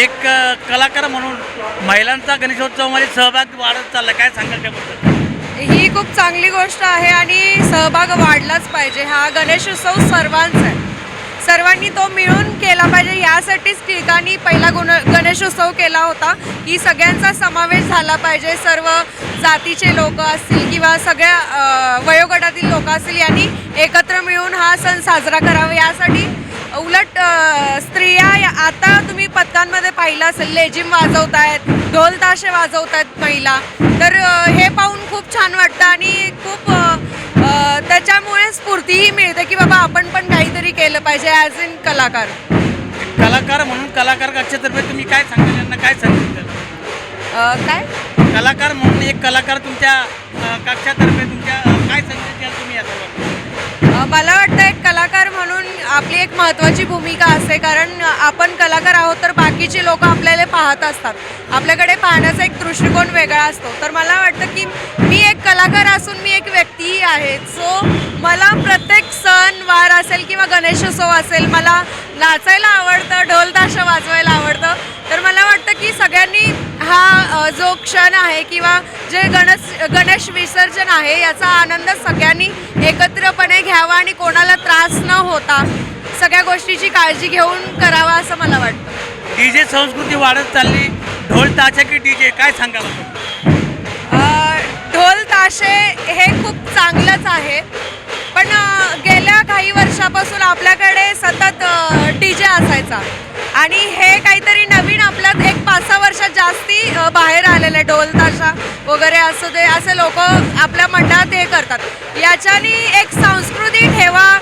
एक कलाकार म्हणून महिलांचा गणेशोत्सवामध्ये सहभाग वाढत चालला काय सांगाल त्याबद्दल? ही खूप चांगली गोष्ट आहे आणि सहभाग वाढलाच पाहिजे. हा गणेशोत्सव सर्वांचा आहे. सर्वांनी तो मिळून केला पाहिजे. यासाठीच ठिकाणी पहिला गुण गणेशोत्सव केला होता. की सगळ्यांचा समावेश झाला पाहिजे. सर्व जातीचे लोक असतील किंवा सगळ्या वयोगटातील लोक असतील यांनी एकत्र मिळून हा सण साजरा करावा. यासाठी आता तुम्ही पथकांमध्ये पाहिलं असेल लेझिम वाजवत आहेत ढोल ताशे वाजवत आहेत महिला तर हे पाहून खूप छान वाटतं आणि खूप त्याच्यामुळे स्फूर्तीही मिळते की बाबा आपण पण काहीतरी केलं पाहिजे ॲज इन कलाकार. कलाकार म्हणून कलाकार कक्षातर्फे तुम्ही काय सांगाल? यांना काय सांगितलं काय? कलाकार म्हणून एक कलाकार तुमच्या कक्षातर्फे तुमच्या काय द्याल तुम्ही? अ, मला वाटतं आपली एक महत्त्वाची भूमिका असते कारण आपण कलाकार आहोत तर बाकीचे लोक आपल्याला पाहत असतात. आपल्याकडे पाहण्याचा एक दृष्टिकोन वेगळा असतो. तर मला वाटतं की मी एक कलाकार असून मी एक व्यक्तीही आहे. सो मला प्रत्येक सण वार असेल किंवा गणेशोत्सव असेल मला नाचायला आवडतं ढोलताशा वाजवायला आवडतं. तर मला वाटतं की सगळ्यांनी हा जो क्षण आहे किंवा जे गणेश गणेश विसर्जन आहे याचा आनंद सगळ्यांनी एकत्रपणे घ्यावा आणि कोणाला त्रास न होता सगळ्या गोष्टीची काळजी घेऊन करावा असं मला वाटतं. डीजे संस्कृती वाढत चालली. ढोल ताशा की डीजे? काय सांगाल आपण? अ, ढोल ताशे हे खूप चांगलंच आहे. पण गेल्या काही वर्षापासून आपल्याकडे सतत डी जे असायचा. आणि हे काहीतरी नवीन आपल्यात एक पाच सहा वर्षात जास्ती बाहेर आलेलं आहे. ढोल ताशा वगैरे असू दे असे लोक आपल्या मंडळात हे करतात. याच्यानी एक संस्कृती ठेवा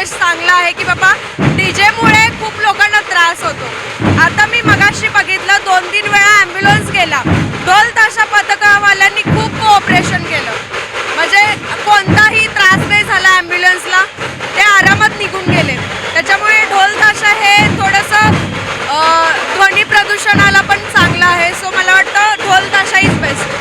संदेश चांगला आहे की बाबा डीजेमुळे खूप लोकांना त्रास होतो. आता मी मगाशी बघितलं दोन तीन वेळा ॲम्ब्युलन्स गेला. ढोल ताशा पथकावाल्यांनी खूप कोऑपरेशन केलं. म्हणजे कोणताही त्रास नाही झाला ॲम्ब्युलन्सला ते आरामात निघून गेले. त्याच्यामुळे ढोल ताशा हे थोडंसं ध्वनी प्रदूषणाला पण चांगलं आहे. सो मला वाटतं ढोल ताशा इज बेस्ट